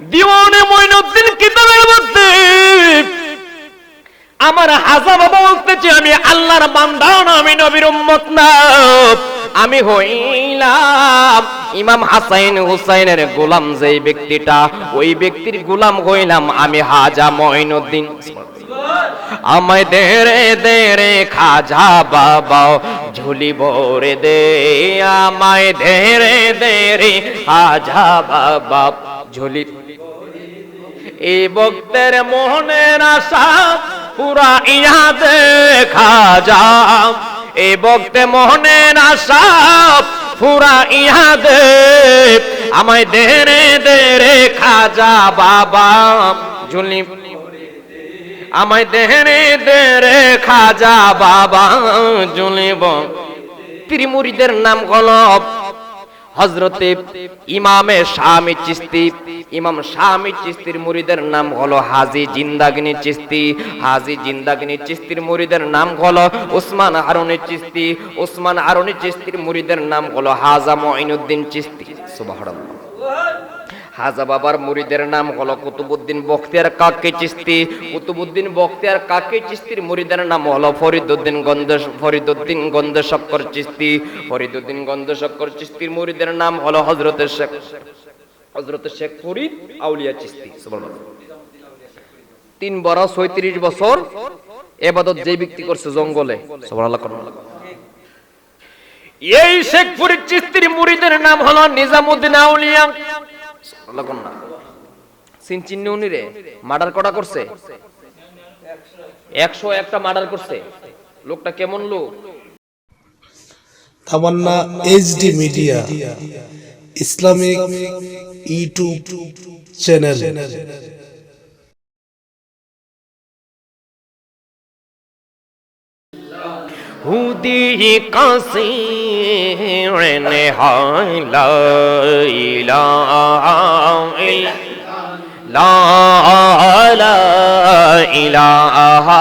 দিওয়ানে মঈনুদ্দিন কিতাবের মধ্যে। আমার হাজা বাবা বলতেছে, আমি আল্লাহর বান্দা না আমি নবীর উম্মত না। আমি হইলাম ইমাম হাসাইন হুসাইনের গোলাম যেই ব্যক্তিটা। ওই ব্যক্তির গোলাম হইলাম আমি হাজা মঈনুদ্দিন আমায় দেরে দেরে খাজা বাবা, ঝুলি ভরে দে। আমায় দেরে দেরে খাজা বাবা। ঝুলি। এই ভক্তের মোহনের আশা পুরা ইহা দেখা যাও এই ভক্তে মোহনের আশা পুরা ইহা দে আমায় দেরে দেরে খাজা বাবা। ঝুলি। আমায় দেরে দেরে খাজা বাবা। ঝুলিব ত্রিমুরিদের নাম গলব হজরতে ইমামে স্বামী চিস্তি ইমাম স্বামী চিস্তির মুরিদের নাম হলো হাজি জিন্দাগিনী চিস্তি হাজি জিন্দাগিনী চিস্তির মুরিদের নাম হলো উসমান আরনি চিস্তি উসমান আরনি চিস্তির মুরিদের নাম হলো হাজা মঈনুদ্দিন চিস্তি সুবহানাল্লাহ। হাজা বাবার মুরিদের নাম হলো কুতুবুদ্দিন বখতিয়ার কাকে চিস্তি কুতুবুদ্দিন বখতিয়ার কাকে চিস্তির মুরিদের নাম হলো ফরিদুদ্দিন গন্ধ ফরিদুদ্দিন গন্ধ শক্কর চিস্তি ফরিদুদ্দিন গন্ধ শক্কর চিস্তির মুরিদের নাম হলো হজরতের শেখ হজরতের শেখ ফরিদ আউলিয়া চিস্তি তিন বড় ছয়ত্রিশ বছর এবাদত যে ব্যক্তি করছে জঙ্গলে। এই শেখ ফরিদ চিস্তির মুরিদের নাম হলো নিজামুদ্দিন আউলিয়া। মার্ডার কটা করছে? একশো একটা মার্ডার করছে। লোকটা কেমন লোক? Tamanna HD media Islamic YouTube channel. ہودی کانسی لا لا لا الہ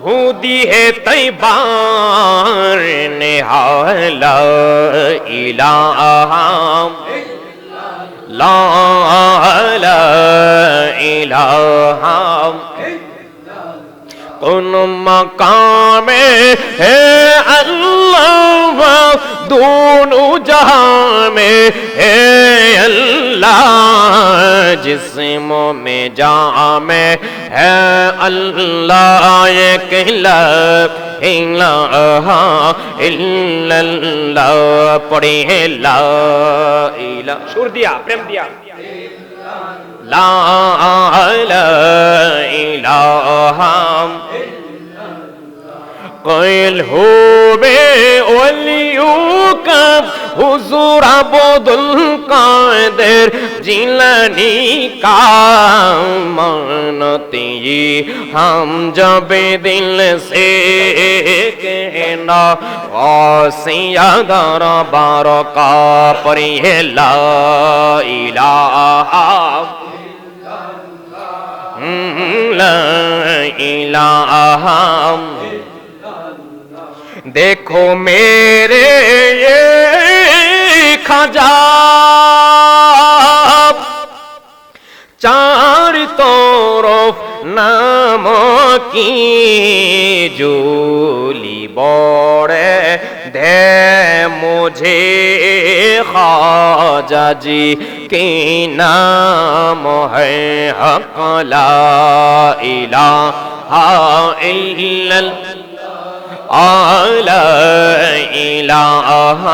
ہودی ہے تیبار نحال الہ لا لا الہ کن مقام ہے اللہ دونوں جہاں میں ہے اللہ جسم میں جہاں میں ہے اللہ یہ کہلا الہ اللہ پڑھے لا الہ۔ شور دیا، پریم دیا۔ লা ইলাহা قائل ہو بے ولیوں کا حضور عبد القادر جیلانی کا مانتی ہم جب دل سے کہنا غاسیہ گر بار کا پر یہ لا الہ লা ইলাহা দেখো মেরে খাজা চার তরফ নাম কি জুলি বড়ে দে مجھے خواجہ جی کی نام ہے حق لا الہ الا اللہ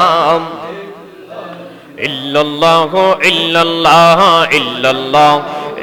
اللہ اللہ اللہ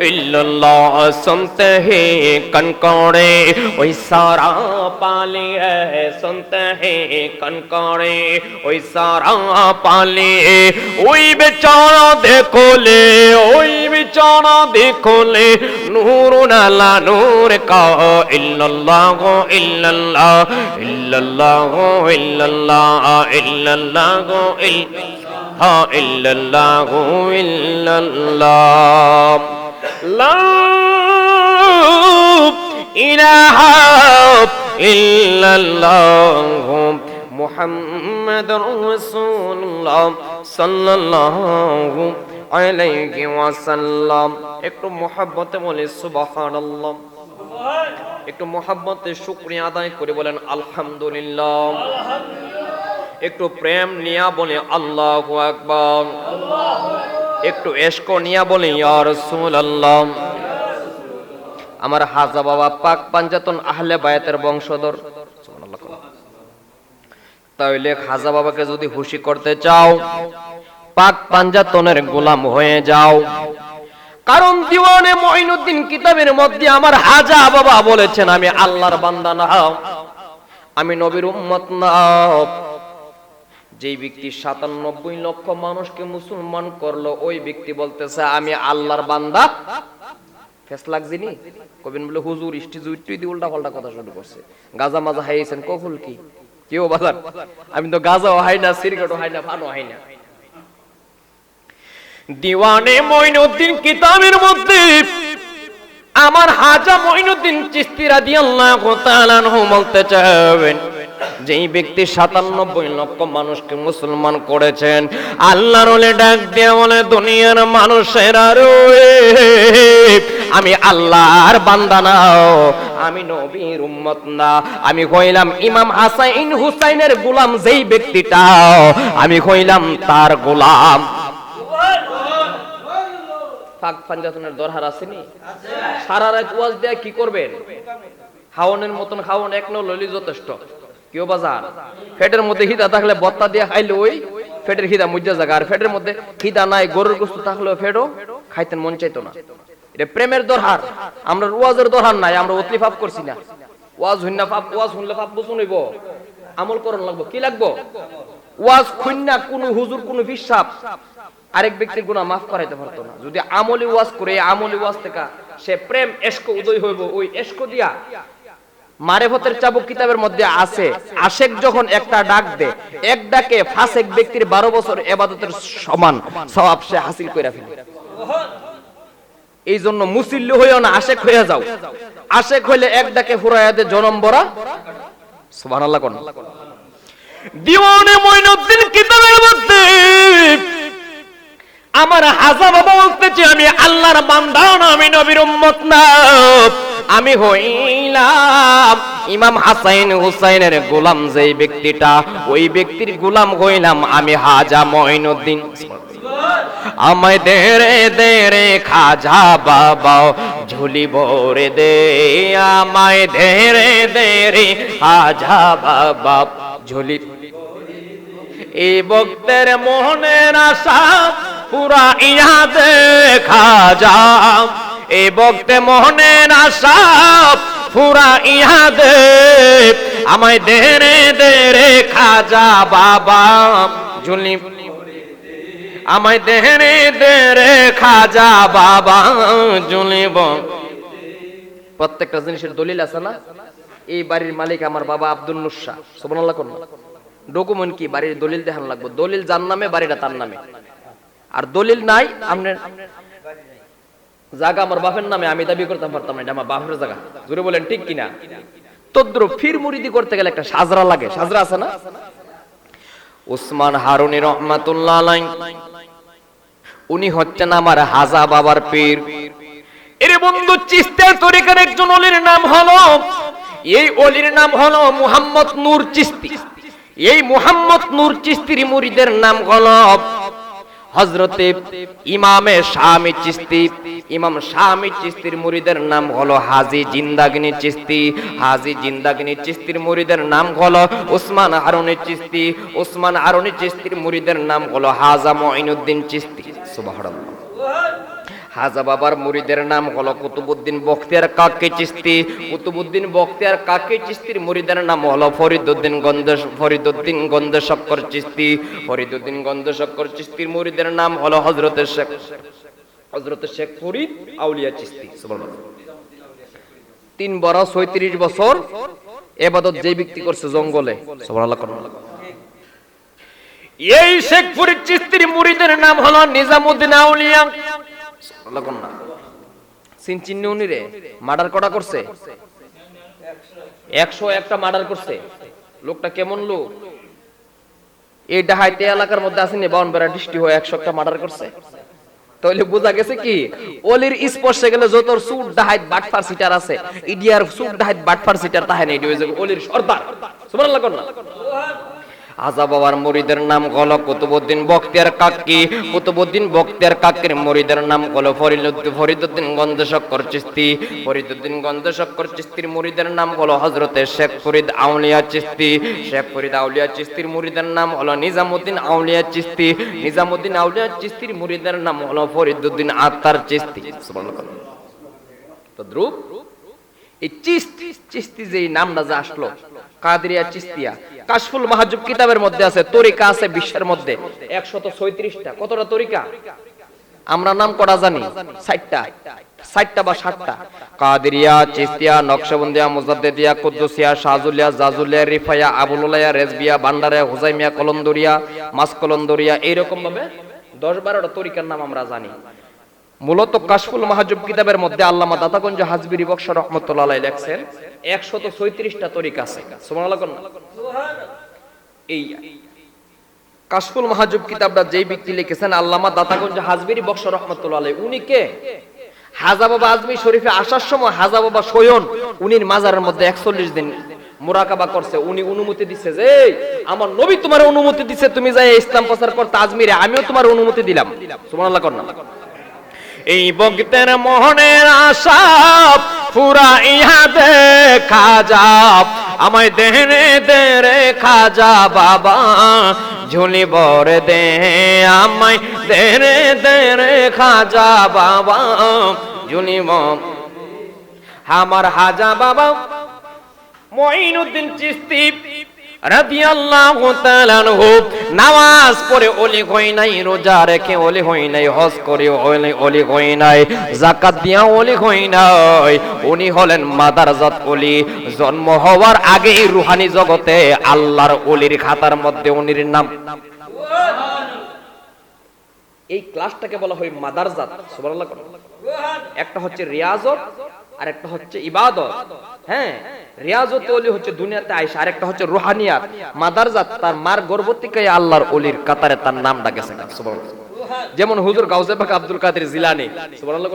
اللہ سنتے ہیں کنکوڑے وہ سارا پالی ہے سنتے ہیں کنکوڑے وہ سارا پالی وہی بیچارہ دیکھو لے وہی بیچارہ دیکھو لے نور نالا نور کا اللہ اللہ اللہ اللہ اللہ اللہ اللہ একটু মোহাব্বতে বলে, সুবহানাল্লাহ। একটু মোহাব্বতে শুকরিয়া আদায় করে বলেন, আলহামদুলিল্লাহ। একটু প্রেম নিয়া বলে, আল্লাহু আকবার। একটু এশক নিয়া বলে আমার হাজা বাবা পাক পাঞ্জাতন আহলে বায়াতের বংশধর। তাইলে খাজা বাবাকে যদি খুশি করতে চাও, পাক পাঞ্জাতনের গোলাম হয়ে যাও। কারণ দিওয়ানে মঈনুদ্দিন কিতাবের মধ্যে আমার হাজা বাবা বলেছেন, আমি আল্লাহর বান্দা না, আমি নবীর উম্মত না। যেই ব্যক্তি সাতানব্বই লক্ষ মানুষকে মুসলমান করল, ওই ব্যক্তি বলতেছে, আমি আল্লাহর বান্দা। দিয়ে কিতাবের মধ্যে আমার হাজা মঈনুদ্দিন চিস্তি রাদিয়াল্লাহু তাআলা বলতে চাবেন যেই ব্যক্তি সাতানব্বই লক্ষ মানুষকে মুসলমান করেছেন, আল্লাহর ওলে ডাক দিয়ে বলে, দুনিয়ার মানুষেরা রয়ে, আমি আল্লাহর বান্দা না, আমি নবীর উম্মত না, আমি কইলাম ইমাম হাসাইন হুসাইনের গোলাম যেই ব্যক্তিটা, আমি কইলাম তার গোলাম। ফাঁক পাঞ্জাতনের দরহার আসেনি? সারা রাত ওয়াজ দেয়া কি করবেন? খাওয়ানোর মতন খাওয়ান এক লইলি যথেষ্ট। কেউ বাজার? ফেটের মধ্যে খিদা থাকলে বত্তা দিয়ে খাইলে ওই, ফেটের আর ফেটের মধ্যে খিদা নাই, গরুর গোস্ত থাকলেও ফেটও খাইতেন মন চাইতো না। এটা প্রেমের দরহার। আমরা ওয়াজের দরহার নাই, আমরা পাপ করছি না। ওয়াজ হইনা পাপ, ওয়াজ শুনলে পাপ বুঝুন হইব। আমল লাগবো। কি লাগবো? ওয়াজ খুন্না কোন হুজুর, কোন বিশ্বাস আরেক ব্যক্তির গুনাহ মাফ করাইতে পারতো না। যদি আমলি ওয়াজ করে, আমলি ওয়াজ থেকে সে প্রেম এশক উদয় হইব, ওই এশক দিয়া মারেফতের চাবুক কিতাবের মধ্যে আছে। আশেক যখন একটা ডাক দে এক ডাকে ফাসেক ব্যক্তির বারো বছর এবাদতের সমান সওয়াব সে হাসিল করে ফেলে। এই জন্য মুসিল্লি হইও না, আশেক হইয়া যাও। আশেক হইলে এক ডাকে ফুরাইয়াতে জনম বরা সুবহানাল্লাহ কোন। দিওয়ানে মঈনুদ্দিন কিতাবের মধ্যে আমার হাজা বাবা বলতেছে, আমি আল্লাহর বান্দা না, আমি নবীর উম্মত না। আমি হইলাম ইমাম হাসাইন হুসাইনের গোলাম যেই ব্যক্তিটা, ওই ব্যক্তির গোলাম হইলাম আমি হাজা মঈনুদ্দিন। আমায় দেরে দেরে খাজা বাবা, ঝুলি বরে দে, আমায় দেরে দেরে খাজা বাবা, ঝুলি এই ভক্তের মোহনের আশা পুরা ইয়া দেখা যাও এই ভক্তে মোহনের আশা পুরা ইহা দে আমায় দেরে দেরে খাজা বাবা। ঝুলি আমায় দেরে দেরে খাজা বাবা। ঝুলিব প্রত্যেকটা জিনিসের দলিল আছে না? এই বাড়ির মালিক আমার বাবা আব্দুল নুসা সুবহানাল্লাহ কোন ডকুমেন্ট কি? বাড়ির দলিল দেখান লাগবে। দলিল যার নামে, বাড়িটা তার নামে। আর দলিল নাই আপনার জায়গা আমার বাপের নামে আমি দাবি করতাম পারতাম না, এটা আমার বাপের জায়গা জুড়ে বলেন, ঠিক কিনা? তদ্র ফির মুরিদি করতে গেলে একটা সাজরা লাগে। সাজরা আছে না? উসমান হারুনি রহমাতুল্লাহ আলাই উনি হচ্ছেন আমার হাজা বাবার পীর। এর বন্ধু চিস্তের তরিকার একজন অলির নাম হলো, এই অলির নাম হলো মুহাম্মদ নূর চিস্তি। এই মুহাম্মদ নূর চিস্তির মুরিদের নাম হলো হজরতে ইমামে শামি চিস্তি ইমাম শামি চিস্তির মুরিদের নাম হলো হাজি জিন্দাগিনী চিস্তি হাজি জিন্দাগিনী চিস্তির মুরিদের নাম হলো উসমান হারুনি চিস্তি উসমান হারুনি চিস্তির মুরিদের নাম হলো হাজা মঈনুদ্দিন চিস্তি সুবহানাল্লাহ। খাজা বাবার মুরিদের নাম হলো কুতুবুদ্দিন বখতিয়ার কাকে চিস্তি কুতুবুদ্দিন বখতিয়ার কাকে চিস্তির মুরিদের নাম হলো ফরিদুদ্দিন গন্ধ ফরিদুদ্দিন গন্ধ শক্কর চিস্তি ফরিদুদ্দিন গন্ধ শক্কর চিস্তির মুরিদের নাম হলো হজরতের শেখ হজরতের শেখ ফরিদ আউলিয়া চিস্তি তিন বড় ছয়ত্রিশ বছর এবাদত যে ব্যক্তি করছে জঙ্গলে। এই শেখ চিস্তির মুরিদের নাম হলো নিজামুদ্দিন আউলিয়া। সুবহানাল্লাহ না। সিন চিহ্ন উনি রে, মার্ডার কটা করছে? একশো একটা মার্ডার করছে। লোকটা কেমন লোক? এই ডাহাইতে এলাকার মধ্যে আসেনি, বাউনবেড়া দৃষ্টি হয়ে একশো একটা মার্ডার করছে। তাহলে বোঝা গেছে কি, অলির স্পর্শে গেলে যত সুট ডাহাইত বাটফার সিটার আছে, ইডিয়ার সুট ডাহাইত বাটফার সিটার তাহে নেই অলির সর্দার। সুবহানাল্লাহ কর না। আজা বাবার মুরিদের নাম হলো কুতুবুদ্দিন বখতিয়ার কাক্কি। কুতুবুদ্দিন বখতিয়ার কাক্কির মুরিদের নাম হলো ফরিদুদ্দিন ফরিদুদ্দিন গন্ধশক্কর চিস্তি। ফরিদুদ্দিন গন্ধশক্কর চিস্তির মুরিদের নাম হলো হযরতে শেখ ফরিদ আউলিয়া চিস্তি। শেখ ফরিদ আউলিয়া চিস্তির মুরিদের নাম হলো নিজামুদ্দিন আউলিয়া চিস্তি। নিজামুদ্দিন আউলিয়া চিস্তির মুরিদের নাম হলো ফরিদুদ্দিন আত্তার চিস্তি। তদ্রুপ এই চিস্তি চিস্তি যে নামটা যে আসলো কাদরিয়া চিস্তিয়া। কাশফুল মাহাজুব কিতাবের মধ্যে আছে, তরিকা আছে বিশ্বের মধ্যে। একশত ছয়ত্রিশটা। কতটা তরিকা? আমরা নাম করা জানি? ষাটটা। ষাটটা বা ষাটটা কাদরিয়া, চিস্তিয়া, নকশবন্দিয়া, মুজাদ্দেদিয়া, কুদ্দুসিয়া, শাহজুলিয়া, জাজুলিয়া রিফায়া আবুলুলাইয়া, রেজবিয়া বান্ডারিয়া হুজাইমিয়া, কলন্দরিয়া, মাসকলন্দরিয়া এইরকম ভাবে দশ বারোটা তরিকার নাম আমরা জানি। মূলত কাশফুল মাহাজুব কিতাবের মধ্যে আল্লামা দাতাগঞ্জ হাজবিরি বক্স রহমতুল্লাহ লেখছেন, একশত ছয়ত্রিশটা তরিক আছে? এই কাশফুল মাহাজুব কিতাবটা যেই ব্যক্তি লিখেছেন আল্লামা দাতাগঞ্জ হাজবিরি বক্স রহমতুল্লাহ উনি কে? হাজা বাবা আজমি শরীফে আসার সময় হাজা বাবা সয়ন, উনির মাজারের মধ্যে একচল্লিশ দিন মুরাকাবা করছে। উনি অনুমতি দিছে যে আমার নবী তোমার অনুমতি দিছে, তুমি যাই ইসলাম প্রচার করতে আজমিরে, আমিও তোমার অনুমতি দিলাম। সুবহানাল্লাহ কর না? এই বক্তের মোহনের আশা পুরা ইহা দেখা যাব আমায় দেহরে দে রে খাজা বাবা, ঝুলি বরে দে আমায় দেহরে দে রে খাজা বাবা, ঝুলি আমার হাজা বাবা, মঈনুদ্দিন চিস্তি রাদিয়াল্লাহু তাআলা আনহু। নামাজ পড়ে ওলি হই নাই, রোজা রেখে ওলি হই নাই, হজ করে ওলি ওলি হই নাই, যাকাত দিয়া ওলি হই নাই। উনি হলেন মাদারজাত ওলি জন্ম হওয়ার আগেই রুহানি জগতে আল্লাহর ওলির খাতার মধ্যে উনির নাম। এই ক্লাসটাকে বলা হয় মাদারজাত, সুবহানাল্লাহ একটা হচ্ছে রিয়াজত আর একটা হচ্ছে ইবাদত। হ্যাঁ রিয়াজত ওলি হচ্ছে দুনিয়াতে আইসা আর একটা হচ্ছে রুহানিয়াত মাদারজাত তার মার গর্ভ আল্লাহর ওলির কাতারে তার নামটা গেছে যেমন হুজুর গাউসে আব্দুল কাদের জিলানি। সুবহানাল্লাহ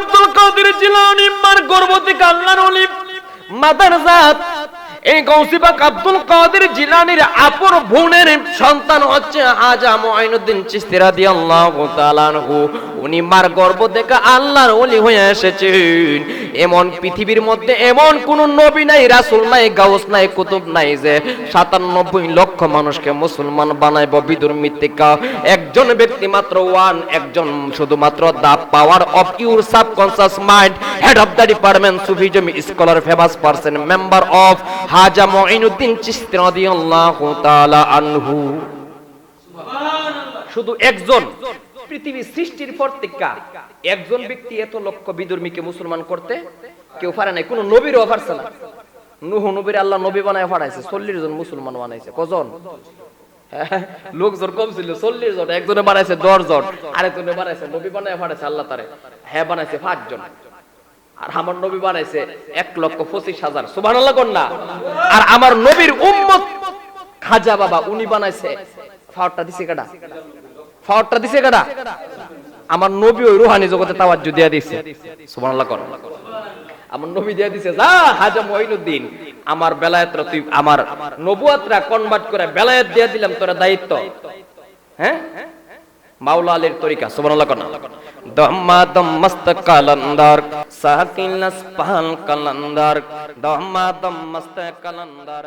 আব্দুল কাদের জিলানি, মার গর্ভ আল্লাহর ওলি। মাদারজাত, এই গৌসিবাক আব্দুল কাদের জিলানির আপন বোনের সন্তান হচ্ছে হাজা মুঈনুদ্দিন চিশতি রাদিয়াল্লাহু তাআলা আনহু। উনি মার গর্ভ থেকে আল্লাহর ওলি হয়ে এসেছেন। এমন পৃথিবীর মধ্যে এমন কোন নবী নাই, রাসূল নাই, গাউস নাই, কুতুব নাই যে 97 লক্ষ মানুষকে মুসলমান বানাইব বিদুর মৃত্তিকা। একজন ব্যক্তি মাত্র ওয়ান একজন শুধুমাত্র the power of your subconscious mind head of the department Sufism scholar famous person member of Khwaja Moinuddin Chishti রাদিয়াল্লাহু তাআলা আনহু শুধু একজন। পৃথিবী সৃষ্টির পর একজন ব্যক্তি এত লক্ষ বিদর্মীকে মুসলমান করতে কেউ পারে নাই। কোন নবীরও পারছে না। নুহ নবীর আল্লাহ নবী বানায় পাঠাইছে চল্লিশ জন মুসলমান বানাইছে। কজন? হ্যাঁ, লোকজন কম ছিল চল্লিশ জন। একজনে বানাইছে দশ জন আরেকজনে বানাইছে নবী বানায় পাঠাইছে আল্লাহ তারে। হ্যাঁ বানাইছে পাঁচ জন। আর আমার নবী বানাইছে এক লক্ষ পঁচিশ হাজার। সুবাহ কন্যা আর আমার নবীর উম্মত খাজা বাবা উনি বানাইছে। ফাওয়ারটা দিছে কাটা ফাওয়ারটা দিছে কাটা আমার নবী ওই রুহানি জগতে তাওয়াজ্জু দিয়া দিছে। সুবহানাল্লাহ কর। আমার নবী দিয়া দিছে, যা, হাজা মঈনুদ্দিন আমার বেলায়েতরা তুই, আমার নবুয়াতরা কনভার্ট করে বেলায়েত দিয়া দিলাম, তোর দায়িত্ব। হ্যাঁ? মাওলা আলীর তরিকা, সুবহানাল্লাহ কর দম্মা দম মস্ত কালান্দার সাকিন পাল কালান্দার, দম্মা দম মস্ত কালান্দার।